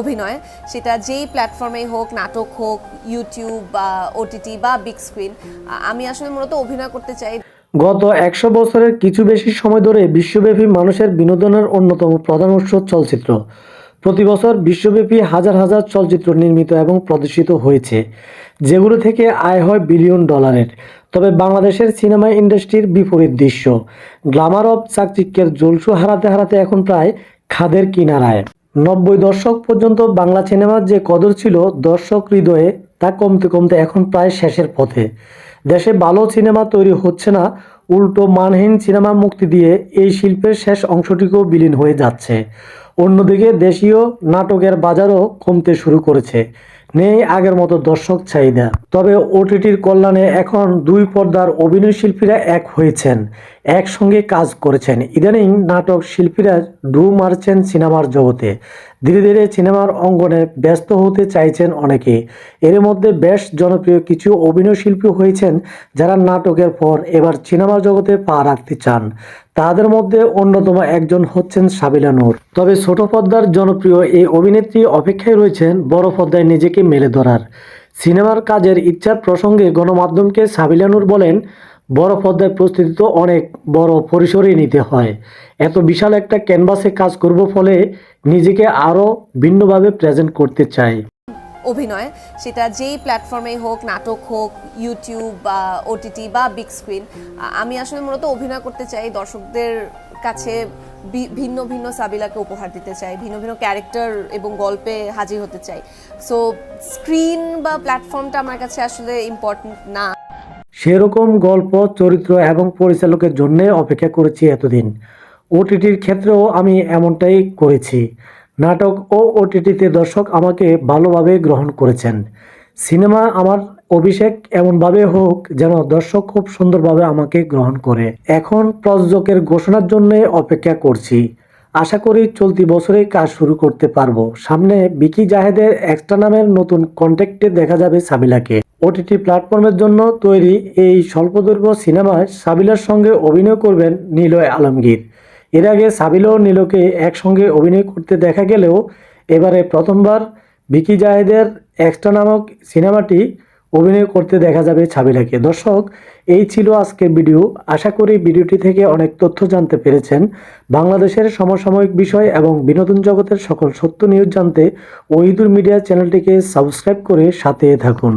অভিনয়, সেটা যেই প্ল্যাটফর্মেই হোক, নাটক হোক ইউটিউব বা ওটিটি বা বিগ স্ক্রিন আমি আসলে মূলত অভিনয় করতে চাই। গত একশো বছরের কিছু বেশি সময় ধরে বিশ্বব্যাপী মানুষের বিনোদনের অন্যতম প্রধান উৎস চলচ্চিত্র। প্রতি বছর বিশ্বব্যাপী হাজার হাজার চলচ্চিত্র নির্মিত এবং প্রদর্শিত হয়েছে, যেগুলো থেকে আয় হয় বিলিয়ন ডলারের। তবে বাংলাদেশের সিনেমা ইন্ডাস্ট্রির বিপরীত দৃশ্য, গ্লামার অব চাকচিক্যের জলসু হারাতে হারাতে এখন প্রায় খাদের কিনারায়। নব্বই দশক পর্যন্ত বাংলা সিনেমার যে কদর ছিল দর্শক হৃদয়ে, তা কমতে কমতে এখন প্রায় শেষের পথে। দেশে ভালো সিনেমা তৈরি হচ্ছে না, উল্টো মানহীন সিনেমা মুক্তি দিয়ে এই শিল্পের শেষ অংশটিকেও বিলীন হয়ে যাচ্ছে। অন্যদিকে দেশীয় নাটকের বাজারও কমতে শুরু করেছে। নেই আগের মতো দর্শক চাহিদা। তবে ওটিটির কল্যাণে এখন দুই পর্দার অভিনয় শিল্পীরা এক হয়েছেন, একসঙ্গে কাজ করেছেন। ইদানিং নাটক শিল্পীরা ডু মারছেন সিনেমার জগতে। ধীরে ধীরে সিনেমার অঙ্গনে ব্যস্ত হতে চাইছেন অনেকে। এর মধ্যে বেশ জনপ্রিয় কিছু অভিনয় শিল্পী হয়েছেন যারা নাটকের পর এবার সিনেমার জগতে পা রাখতে চান। তাদের মধ্যে অন্যতম একজন হচ্ছেন সাবিলা নূর। তবে ছোট পর্দার জনপ্রিয় এই অভিনেত্রী অপেক্ষায় রয়েছেন বড় পর্দায় নিজেকে মেলে ধরার। সিনেমার কাজের ইচ্ছার প্রসঙ্গে গণমাধ্যমকে সাবিলা নূর বলেন, বড় পর্দায় প্রস্তুতি তো অনেক বড় পরিসরে নিতে হয়। এত বিশাল একটা ক্যানভাসে কাজ করব ফলে নিজেকে আরও ভিন্নভাবে প্রেজেন্ট করতে চাই। অভিনয়, সেটা যেই প্ল্যাটফর্মেই হোক, নাটক হোক ইউটিউব বা ওটিটি বা বিগ স্ক্রিন আমি আসলে মূলত অভিনয় করতে চাই, দর্শকদের কাছে ভিন্ন ভিন্ন সাবিলাকে উপহার দিতে চাই, ভিন্ন ভিন্ন ক্যারেক্টার এবং গল্পে হাজির হতে চাই। সো স্ক্রিন বা প্ল্যাটফর্মটা আমার কাছে আসলে ইম্পর্টেন্ট না। সেরকম গল্প, চরিত্র এবং পরিচালকের জন্য অপেক্ষা করেছি এতদিন। ওটিটির ক্ষেত্রেও আমি এমনটাই করেছি। নাটক ও ওটিটিতে দর্শক আমাকে ভালোভাবে গ্রহণ করেছেন। সিনেমা আমার অভিষেক এমনভাবে হোক যেন দর্শক খুব সুন্দরভাবে আমাকে গ্রহণ করে। এখন প্রযোজকের ঘোষণার জন্য অপেক্ষা করছি। আশা করি চলতি বছরেই কাজ শুরু করতে পারব। সামনে বিকি জাহেদের এক্সট্রা নামের নতুন কন্ট্যাক্টে দেখা যাবে সাবিলাকে। ওটিটি প্ল্যাটফর্মের জন্য তৈরি এই স্বল্পদৈর্ঘ্য সিনেমায় সাবিলার সঙ্গে অভিনয় করবেন নিলয় আলমগীর। এর আগে সাবিলা ও নীলকে একসঙ্গে অভিনয় করতে দেখা গেলেও এবারে প্রথমবার ভিকি জাহেদের এক্সট্রা নামক সিনেমাটি অভিনয় করতে দেখা যাবে ছাবিলাকে দর্শক, এই ছিল আজকের ভিডিও। আশা করি ভিডিওটি থেকে অনেক তথ্য জানতে পেরেছেন। বাংলাদেশের সমসাময়িক বিষয় এবং বিনোদন জগতের সকল সত্য নিউজ জানতে ওহিদুর মিডিয়া চ্যানেলটিকে সাবস্ক্রাইব করে সাথে থাকুন।